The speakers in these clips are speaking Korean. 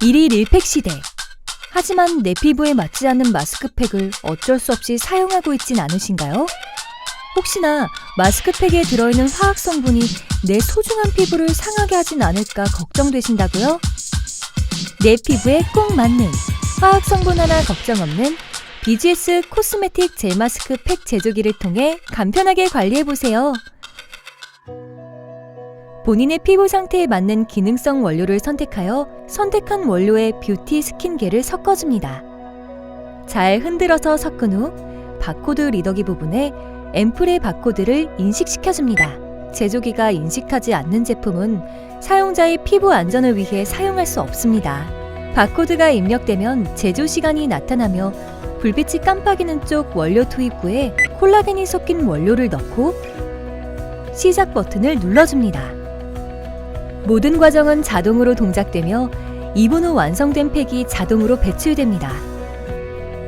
일일 일팩 시대. 하지만 내 피부에 맞지 않는 마스크팩을 어쩔 수 없이 사용하고 있진 않으신가요? 혹시나 마스크팩에 들어있는 화학 성분이 내 소중한 피부를 상하게 하진 않을까 걱정되신다고요? 내 피부에 꼭 맞는 화학 성분 하나 걱정 없는 BGS 코스메틱 젤 마스크 팩 제조기를 통해 간편하게 관리해 보세요. 본인의 피부 상태에 맞는 기능성 원료를 선택하여 선택한 원료에 뷰티 스킨계를 섞어줍니다. 잘 흔들어서 섞은 후 바코드 리더기 부분에 앰플의 바코드를 인식시켜줍니다. 제조기가 인식하지 않는 제품은 사용자의 피부 안전을 위해 사용할 수 없습니다. 바코드가 입력되면 제조 시간이 나타나며 불빛이 깜빡이는 쪽 원료 투입구에 콜라겐이 섞인 원료를 넣고 시작 버튼을 눌러줍니다. 모든 과정은 자동으로 동작되며 2분 후 완성된 팩이 자동으로 배출됩니다.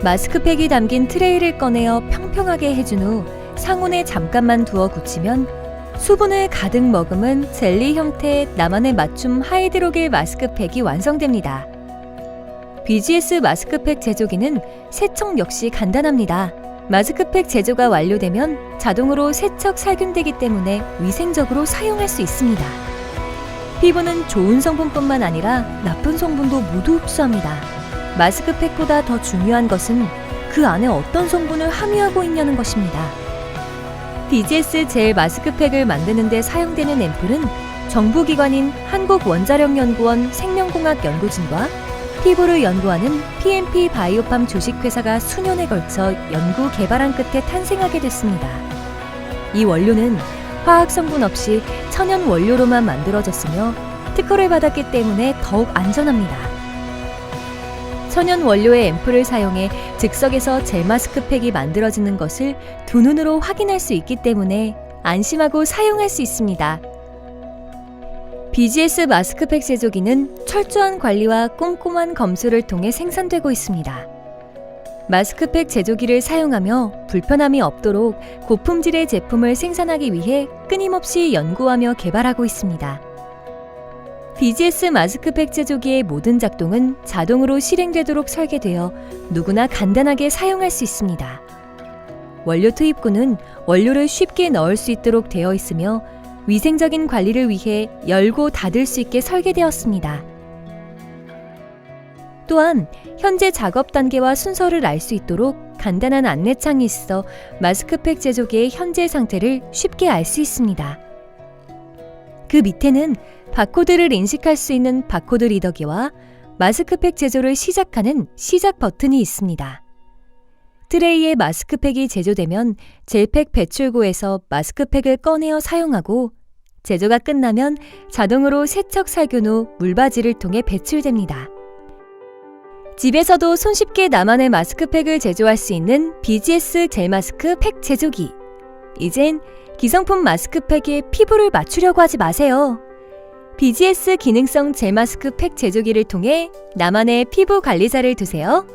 마스크팩이 담긴 트레이를 꺼내어 평평하게 해준 후 상온에 잠깐만 두어 굳히면 수분을 가득 머금은 젤리 형태의 나만의 맞춤 하이드로겔 마스크팩이 완성됩니다. BGS 마스크팩 제조기는 세척 역시 간단합니다. 마스크팩 제조가 완료되면 자동으로 세척 살균되기 때문에 위생적으로 사용할 수 있습니다. 피부는 좋은 성분뿐만 아니라 나쁜 성분도 모두 흡수합니다. 마스크팩보다 더 중요한 것은 그 안에 어떤 성분을 함유하고 있냐는 것입니다. BGS 젤 마스크팩을 만드는 데 사용되는 앰플은 정부기관인 한국원자력연구원 생명공학연구진과 피부를 연구하는 PMP 바이오팜 주식회사가 수년에 걸쳐 연구 개발한 끝에 탄생하게 됐습니다. 이 원료는 화학 성분 없이 천연 원료로만 만들어졌으며 특허를 받았기 때문에 더욱 안전합니다. 천연 원료의 앰플을 사용해 즉석에서 젤 마스크팩이 만들어지는 것을 두 눈으로 확인할 수 있기 때문에 안심하고 사용할 수 있습니다. BGS 마스크팩 제조기는 철저한 관리와 꼼꼼한 검수를 통해 생산되고 있습니다. 마스크팩 제조기를 사용하며 불편함이 없도록 고품질의 제품을 생산하기 위해 끊임없이 연구하며 개발하고 있습니다. BGS 마스크팩 제조기의 모든 작동은 자동으로 실행되도록 설계되어 누구나 간단하게 사용할 수 있습니다. 원료 투입구는 원료를 쉽게 넣을 수 있도록 되어 있으며 위생적인 관리를 위해 열고 닫을 수 있게 설계되었습니다. 또한 현재 작업 단계와 순서를 알 수 있도록 간단한 안내창이 있어 마스크팩 제조기의 현재 상태를 쉽게 알 수 있습니다. 그 밑에는 바코드를 인식할 수 있는 바코드 리더기와 마스크팩 제조를 시작하는 시작 버튼이 있습니다. 트레이에 마스크팩이 제조되면 젤팩 배출구에서 마스크팩을 꺼내어 사용하고 제조가 끝나면 자동으로 세척 살균 후 물바지를 통해 배출됩니다. 집에서도 손쉽게 나만의 마스크팩을 제조할 수 있는 BGS 젤 마스크 팩 제조기. 이젠 기성품 마스크팩에 피부를 맞추려고 하지 마세요. BGS 기능성 젤 마스크 팩 제조기를 통해 나만의 피부 관리자를 두세요.